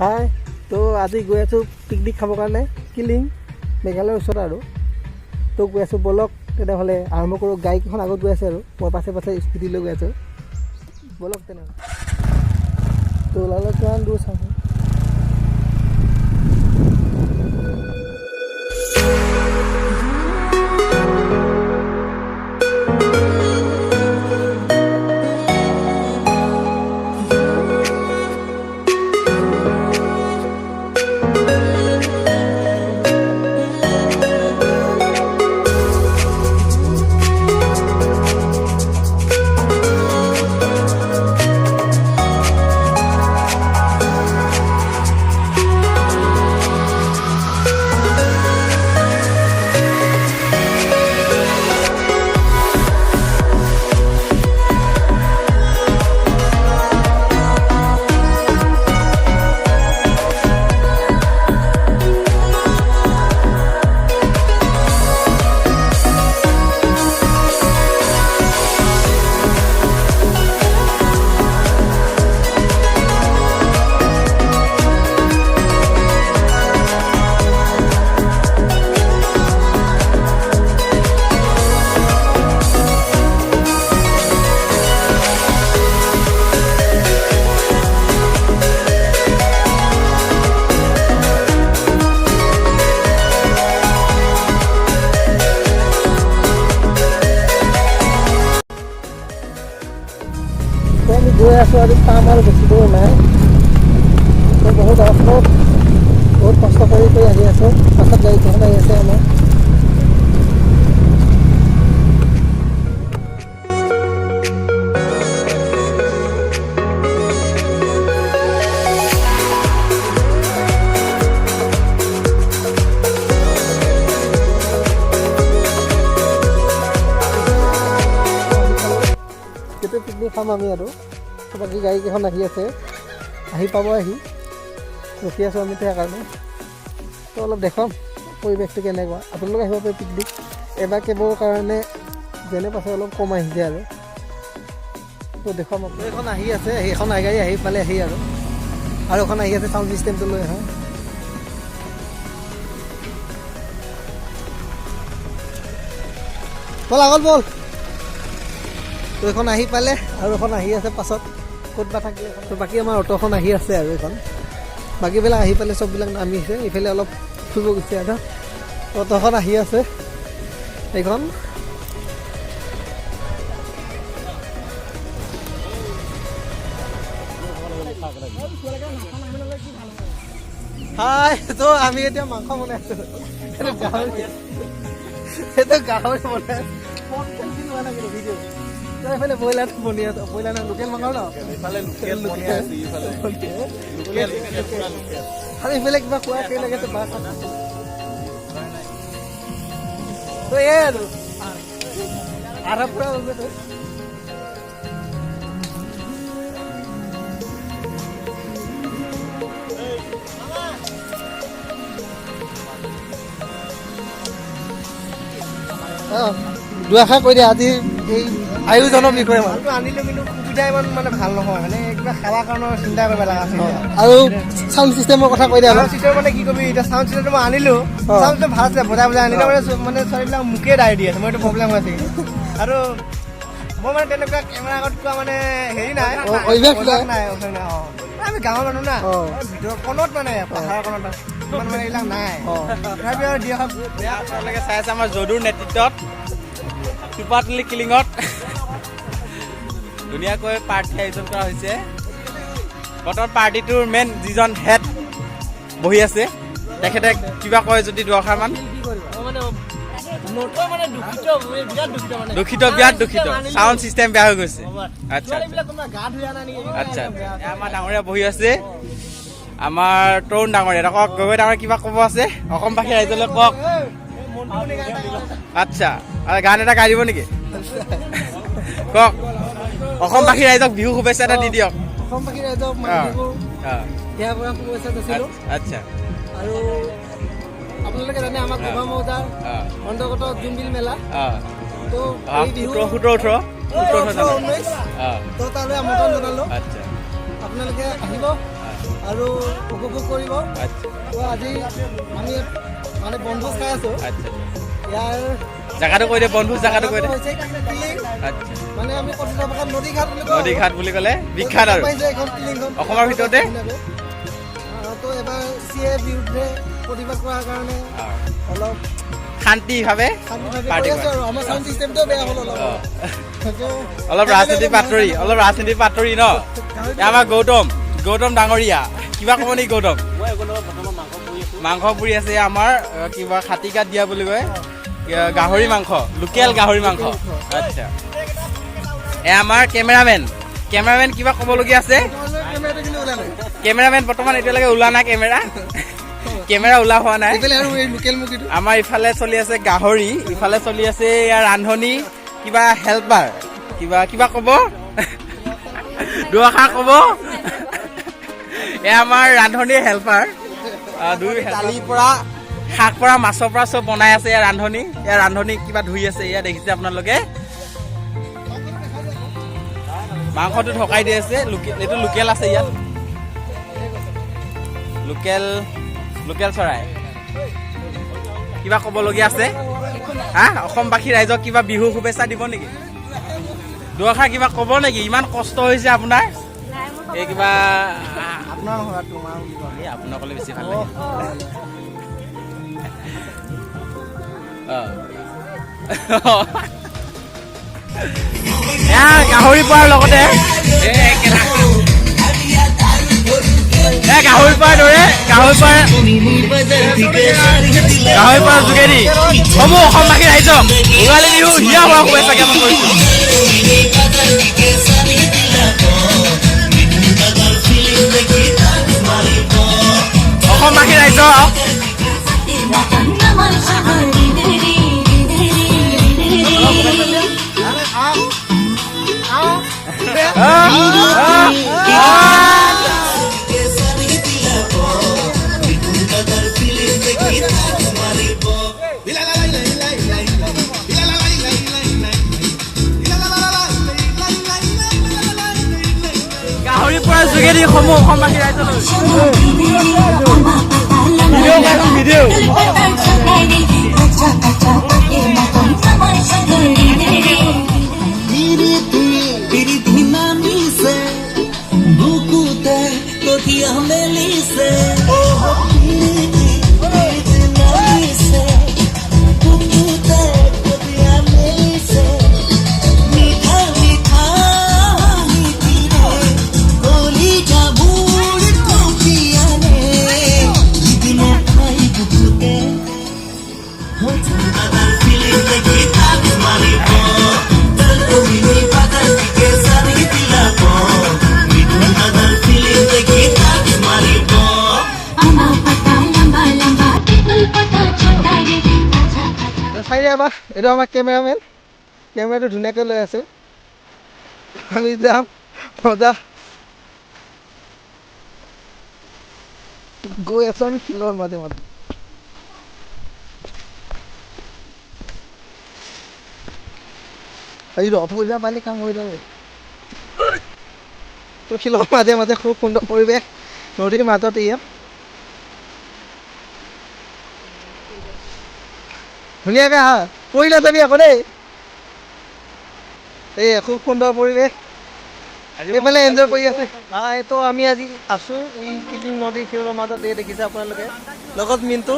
High তো আজি গৈ আছোঁ পিকনিক খাবৰ কাৰণে, কিলিং, মেঘালয়ৰ ওচৰত আৰু। তো গৈ আছোঁ বলক, তেনেহ'লে আৰম্ভ কৰোঁ, গাড়ীকেইখন আগত গৈ আছে আৰু, মই পাছে পাছে স্কুটি লৈ গৈ আছোঁ। বলক তেনেহ'লে। তো ওলালে কিমান দূৰ চাওঁ আছোঁ আজি পাম আৰু বেছি দূৰ নাই। তো বহুত অফত বহুত কষ্ট কৰি কৰি আহি আছোঁ। পাছত গাড়ীখন আহি আছে আমাৰ। পিকনিক খাম আমি আৰু? বাকী গাড়ীকেইখন আহি আছে, আহি পাব আহি। ৰখি আছোঁ আমি তাৰ কাৰণে। তো অলপ দেখুৱাম পৰিৱেশটো কেনেকুৱা। আপোনালোকে আহিব পাৰে পিকনিক এবাৰ কেবৰ কাৰণে যেনে পাছে অলপ কম আহিছে আৰু। তো দেখুৱাম আপোনাক এইখন আহি আছে সেইখন গাড়ী আহি পালে আহি আৰু। আৰু এখন আহি আছে চাউণ্ড চিষ্টেমটো লৈ আহা ব'ল আগত ব'ল। তো এখন আহি পালে আৰু এখন আহি আছে পাছত। ক'ত বা থাকি এখন বাকী আমাৰ অ'টোখন আহি আছে আৰু এইখন। বাকীবিলাক আহি পালে চববিলাক নামিছে। ইফালে অলপ ফুৰিব গৈছে আৰু। অ'টোখন আহি আছে। এইখন। হাই, তো আমি এতিয়া মাংস বনাই আছো। এইটো গাহৰি। এইটো গাহৰি বনাই আছো। তই এইফালে ব্ৰইলাৰ নহয় লোকেল মাংস ন? ইফালে লোকেল আৰু এইফালে কিবা খোৱা কেই লাগে তো বাছ তো এই আৰু। আধা পুৰা তই দুআষাৰ কৈ দিয়া আজি এই আয়োজনৰ বিষয়ে মানে? মালটো আনিলো কিন্তু সুবিধা ইমান মানে ভালো নহয়। মানে কিবা খাবৰ কাৰণে চিন্তা কৰিব লগা আছে। আৰু চাউণ্ড চিষ্টেমৰ কথা কৈ দিয়া চাউণ্ড চিষ্টেম মানে কি কবি এতিয়া চাউণ্ড চিষ্টেমটো মই আনিলো। চাউণ্ড চিষ্টেম ভালো আছিলে বজাই বজাই আনিলে। মানে মানে ছোৱালীবিলাক মোকে দাই দি আছে মই এইটো প্ৰব্লেম হৈ আছে আৰু মই মানে তেনেকুৱা কেমেৰা আগত কোৱা মানে হেৰি নাই। নাই। নাই অভ্যাস নাই অ। আমি গাঁৱৰ মানুহ না অ। কণত মানে পাহাৰৰ কণত মানে এইবিলাক নাই। অ। তথাপিও আৰু দিয়া চাই আছে আমাৰ যদুৰ নেতৃত্বত টিপাতলি কিলিঙত ধুনীয়াকৈ পাৰ্টি আয়োজন কৰা হৈছে। বৰ্তমান পাৰ্টিটোৰ মেইন যিজন হেড বহি আছে, তেখেতে কিবা কয় যদি দুআষাৰমান। দুখিত, বিৰাট দুখিত। চাউণ্ড চিষ্টেম বেয়া হৈ গৈছে। আচ্ছা আচ্ছা। এয়া আমাৰ ডাঙৰীয়া বহি আছে। আমাৰ তৰুণ ডাঙৰীয়া কওক, গগৈ ডাঙৰীয়া কিবা ক'ব আছে? অসমবাসী ৰাইজলৈ কওক। আচ্ছা গান এটা গাই দিব নেকি? কওক। অসমবাসী ৰাইজক বিহু শুভেচ্ছা এটা দি দিয়ক। অসমবাসী ৰাইজক বিহু পৰা শুভেচ্ছা যাচিলোঁ। আচ্ছা আৰু আপোনালোকে জানে আমাৰ। গোভা মৌজাৰ অন্তৰ্গত জোনবিল মেলা। তো সোতৰ সোতৰ ওঠৰ। সোতৰ। ঊনৈছ তো তালৈ আমন্ত্ৰণ জনালোঁ। আচ্ছা। আপোনালোকে আহিব আৰু উপভোগ কৰিব। আচ্ছা। তো আজি আমি মানে বনভোজ খাই আছোঁ। আচ্ছা। ইয়াৰ জেগাটো কৈ দে বনভোজ জেগাটো কৈ দে। আচ্ছা। মানে নদী ঘাট বুলি কওঁ। নদী ঘাট বুলি ক'লে বিখ্যাত আৰু। অসমৰ ভিতৰতে? শান্তিভাৱে অলপ। ৰাজনীতি পাতৰি অলপ ৰাজনীতি পাতৰি ন? এ আমাৰ গৌতম গৌতম ডাঙৰীয়া। কিবা ক'ব নেকি গৌতম? মাংস পুৰি আছে। আমাৰ কিবা খাটিকাত দিয়া বুলি কয়। গাহৰি মাংস লোকেল গাহৰি মাংস। আচ্ছা। এ আমাৰ কেমেৰামেন। কেমেৰামেন কিবা ক'বলগীয়া আছে? কেমেৰামেন বৰ্তমান এতিয়ালৈকে ওলোৱা নাই কেমেৰা। কেমেৰা ওলা হোৱা নাই। আমাৰ ইফালে চলি আছে গাহৰি ইফালে চলি আছে ইয়াৰ ৰান্ধনি কিবা হেল্পাৰ। কিবা কিবা ক'ব? দুআষাৰ ক'ব? এয়া আমাৰ ৰান্ধনিৰ হেল্পাৰ। দুই দালিৰ পৰা শাক পৰা মাছৰ পৰা চব বনাই আছে এয়া ৰান্ধনি। এয়া ৰান্ধনি কিবা ধুই আছে এয়া দেখিছে আপোনালোকে। মাংসটো ঢকাই দি আছে লোকেল এইটো লোকেল আছে ইয়াত। লোকেল লোকেল চৰাই। কিবা ক'বলগীয়া আছে? হা? অসমবাসী ৰাইজক কিবা বিহু শুভেচ্ছা দিব নেকি? দুআষাৰ কিবা ক'ব নেকি? ইমান কষ্ট হৈছে আপোনাৰ। এই কিবা আপোনাৰ আপোনাক ক'লে বেছি ভাল লাগে। এয়া গাহৰি পোৱাৰ লগতে গাহৰি পোৱাৰ দৰে গাহৰি পোৱাৰ গাহৰি পোৱাৰ যোগেদি সমূহ অসমবাসী ৰাইজক ভোগালী বিহু হিয়া হোৱা শুভেচ্ছা জ্ঞাপন কৰিছোঁ। অসমবাসী ৰাইজক গাহৰি পোৱাৰ যোগেদি সমূহ অসমবাসী ৰাইজলৈ ভিডিঅ' কঠিয়া মেলিছে এইটো আমাৰ কেমেৰামেন কেমেৰাটো ধুনীয়াকৈ লৈ আছে। আমি যাম, মজা। গৈ আছো আমি শিলৰ মাজে মাজে এই ৰথ পূজা পালি কাম হৈ যাব তো শিলৰ মাজে মাজে খুব সুন্দৰ পৰিৱেশ নদীৰ মাজত ইয়াত ধুনীয়াকৈ আহা পৰিলে যাবি আকৌ দেই। এই খুব সুন্দৰ পৰিৱেশ। এইফালে এনজয় কৰি আছে। আহ, এইটো আমি আজি আছোঁ এই কিলিং নদী শিলৰ মাজত এই দেখিছে আপোনালোকে। লগত মিণ্টু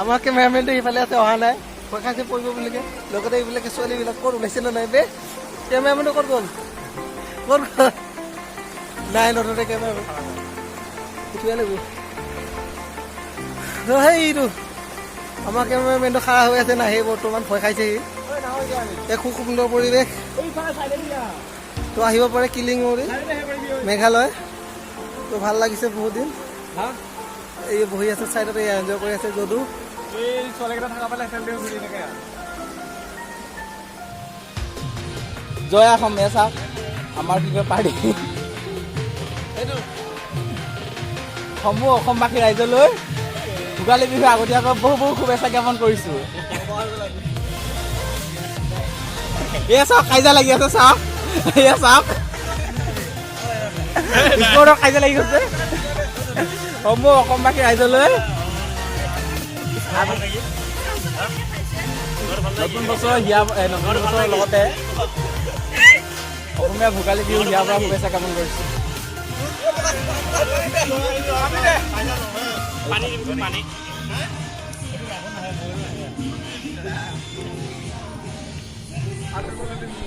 আমাৰ কেমেৰামেনটো ইফালে আছে অহা নাই। খাইছে পৰিব বুলিকে লগতে এইবিলাকে ছোৱালীবিলাক ক'ত ওলাইছে নে নাই বে? কেমেৰামেনটো ক'ত গ'ল? ক'ত গ'ল? নাই নধৰে কেমেৰামেন উঠিব লাগিব। তো সেইটো আমাৰ কেমেৰামেনটো খাৰা হৈ আছে নাহে বৰ্তমান ভয় খাইছে সি। এই খুব সুন্দৰ পৰিৱেশ। তো আহিব পাৰে কিলিং মৌৰি মেঘালয়। তো ভালো লাগিছে বহুত দিন। এই বহি আছে চাইডতে এনজয় কৰি আছে যদু। জয় অসম এ চাওক আমাৰ কি কয় পাৰ্টি সমূহ অসমবাসী ৰাইজলৈ। ভোগালী বিহু আগতীয়াকৈ বহু বহু শুভেচ্ছা জ্ঞাপন কৰিছোঁ। এয়া চাওক কাজিয়া লাগি আছে, চাওক। এয়া চাওক। স্পৰ্টৰ কাজিয়া লাগি গৈছে সমূহ অসমবাসী ৰাইজলৈ। নতুন বছৰ হিয়া নতুন বছৰৰ লগতে অসমীয়া ভোগালী বিহু হিয়াৰ পৰা শুভেচ্ছা জ্ঞাপন কৰিছোঁ। পানি পানি আর